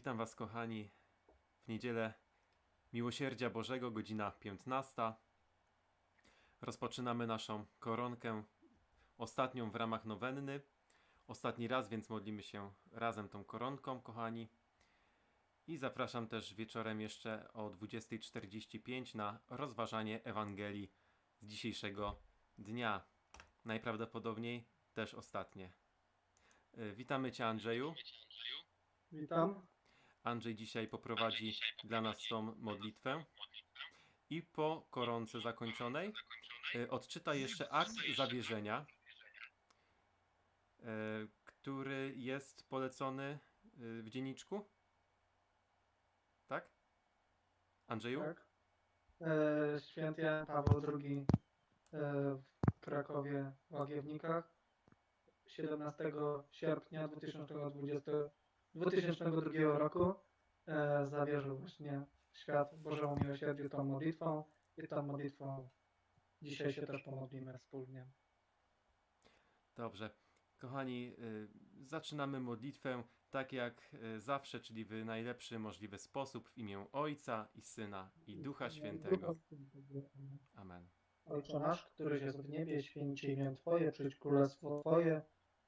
Witam Was, kochani, w niedzielę Miłosierdzia Bożego, godzina 15. Rozpoczynamy naszą koronkę, ostatnią w ramach nowenny. Ostatni raz, więc modlimy się razem tą koronką, kochani. I zapraszam też wieczorem jeszcze o 20.45 na rozważanie Ewangelii z dzisiejszego dnia. Najprawdopodobniej też ostatnie. Y, Witamy Cię, Andrzeju. Witam. Andrzej dzisiaj poprowadzi dla nas tą modlitwę. I po koronce zakończonej y, odczyta jeszcze akt zawierzenia, y, który jest polecony w dzienniczku. Tak? Andrzeju? Tak. E, święty Jan Paweł II e, w Krakowie w Łagiewnikach 17 sierpnia 2020, 2002 roku e, zawierzył właśnie świat Bożemu Miłosierdziu tą modlitwą i tą modlitwą dzisiaj się też pomodlimy wspólnie. Dobrze. Kochani, y, zaczynamy modlitwę tak jak y, zawsze, czyli w najlepszy możliwy sposób w imię Ojca i Syna i Ducha Świętego. Amen. Ojcze nasz, któryś jest w niebie, święci imię Twoje, przyjdź królestwo Twoje,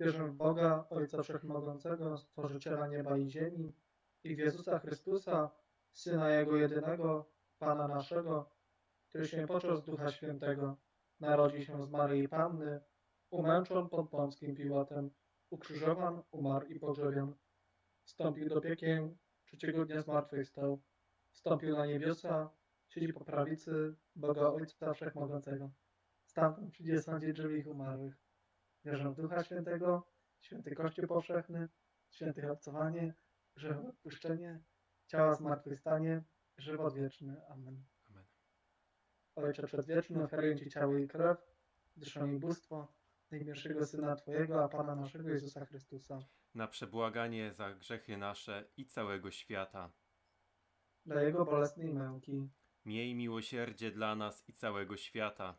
Wierzę w Boga, Ojca Wszechmogącego, Stworzyciela nieba i ziemi i w Jezusa Chrystusa, Syna Jego jedynego, Pana naszego, który się począł z Ducha Świętego, narodził się z Maryi Panny, umęczon pod Pąckim Piłatem, ukrzyżowan, umarł i pogrzebion. Wstąpił do piekieł, trzeciego dnia zmartwychwstał. Wstąpił na niebiosa, siedzi po prawicy Boga Ojca Wszechmogącego. Stamtąd przyjdzie sądzić żywych i umarłych. Wierzę w Ducha Świętego, święty Kościół powszechny, święte obcowanie, grzech odpuszczenie, ciała zmartwychwstanie, żywot wieczny. Amen. Amen. Ojcze Przedwieczny, ofiaruję Ci ciało i krew, duszę i bóstwo najmilszego Syna Twojego, a Pana naszego Jezusa Chrystusa. Na przebłaganie za grzechy nasze i całego świata. Dla Jego bolesnej męki, Miej miłosierdzie dla nas i całego świata.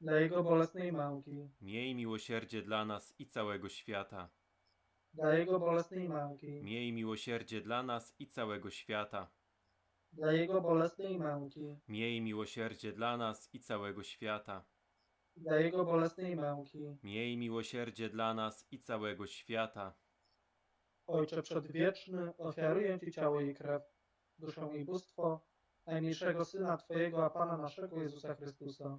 Dla Jego bolesnej męki, Miej miłosierdzie dla nas i całego świata. dla Jego bolesnej męki, Miej miłosierdzie dla nas i całego świata. dla Jego bolesnej męki, Miej miłosierdzie dla nas i całego świata. dla Jego bolesnej męki. Miej miłosierdzie dla nas i całego świata. Ojcze Przedwieczny, ofiaruję Ci ciało i krew, duszę i bóstwo najmniejszego Syna Twojego, a Pana naszego Jezusa Chrystusa.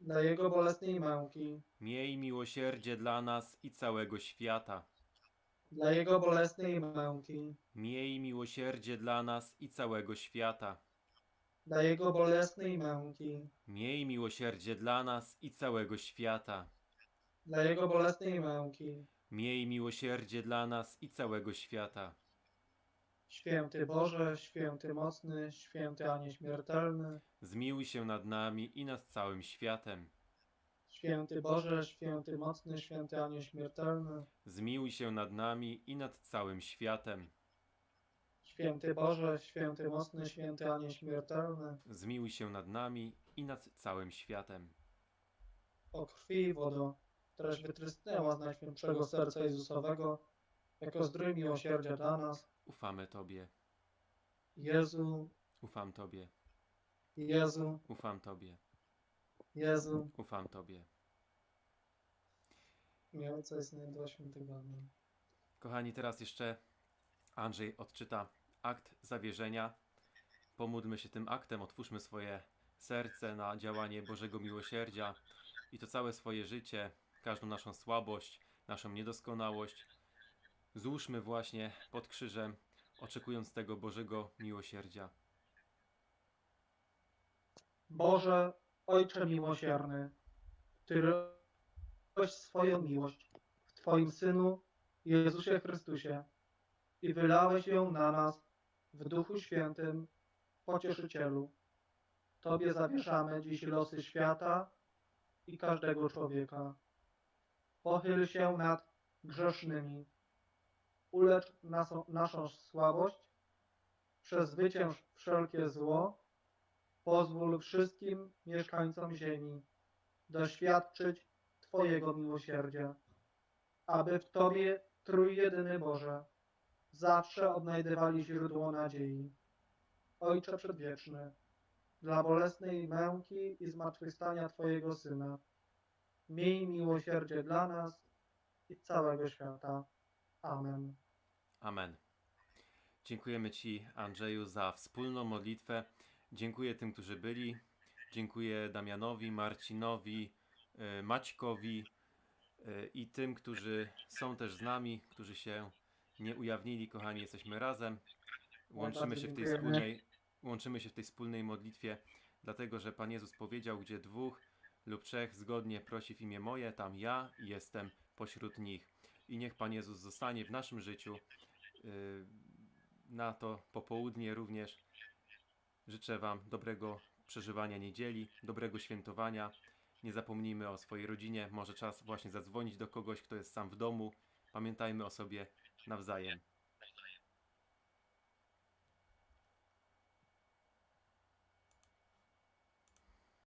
Dla Jego bolesnej męki, Miej miłosierdzie dla nas i całego świata. dla Jego bolesnej męki, Miej miłosierdzie dla nas i całego świata. dla Jego bolesnej męki, Miej miłosierdzie dla nas i całego świata. dla Jego bolesnej męki. Miej miłosierdzie dla nas i całego świata. Święty Boże, święty mocny, święty a nieśmiertelny, Zmiłuj się nad nami i nad całym światem. święty Boże, święty mocny, święty a nieśmiertelny, Zmiłuj się nad nami i nad całym światem. święty Boże, święty mocny, święty a nieśmiertelny, Zmiłuj się nad nami i nad całym światem. o krwi i wodo, któraś wytrysnęła z Najświętszego Serca Jezusowego, jako zdrój miłosierdzia dla nas, Ufamy Tobie. Jezu, Ufam Tobie. Jezu, Ufam Tobie. Jezu, Ufam Tobie. miał co jest najdwa świętego. Amen. Kochani, teraz jeszcze Andrzej odczyta akt zawierzenia. Pomódlmy się tym aktem, otwórzmy swoje serce na działanie Bożego Miłosierdzia i to całe swoje życie, każdą naszą słabość, naszą niedoskonałość. Złóżmy właśnie pod krzyżem, oczekując tego Bożego Miłosierdzia. Boże, Ojcze miłosierny, który dałeś swoją miłość w Twoim Synu, Jezusie Chrystusie i wylałeś ją na nas w Duchu Świętym, Pocieszycielu. Tobie zawieszamy dziś losy świata i każdego człowieka. Pochyl się nad grzesznymi. Ulecz naszą, naszą słabość, przezwycięż wszelkie zło, Pozwól wszystkim mieszkańcom ziemi doświadczyć Twojego miłosierdzia, aby w Tobie, Trójjedyny Boże, zawsze odnajdywali źródło nadziei. Ojcze Przedwieczny, dla bolesnej męki i zmartwychwstania Twojego Syna. Miej miłosierdzie dla nas i całego świata. Amen. Amen. Dziękujemy Ci, Andrzeju, za wspólną modlitwę. Dziękuję tym, którzy byli. Dziękuję Damianowi, Marcinowi, e, Maćkowi e, i tym, którzy są też z nami, którzy się nie ujawnili. Kochani, jesteśmy razem. Łączymy się w tej wspólnej, łączymy się w tej wspólnej modlitwie, dlatego że Pan Jezus powiedział, gdzie dwóch lub trzech zgodnie prosi w imię moje, tam ja jestem pośród nich. I niech Pan Jezus zostanie w naszym życiu y, na to popołudnie również. Życzę Wam dobrego przeżywania niedzieli, dobrego świętowania. Nie zapomnijmy o swojej rodzinie. Może czas właśnie zadzwonić do kogoś, kto jest sam w domu. Pamiętajmy o sobie nawzajem.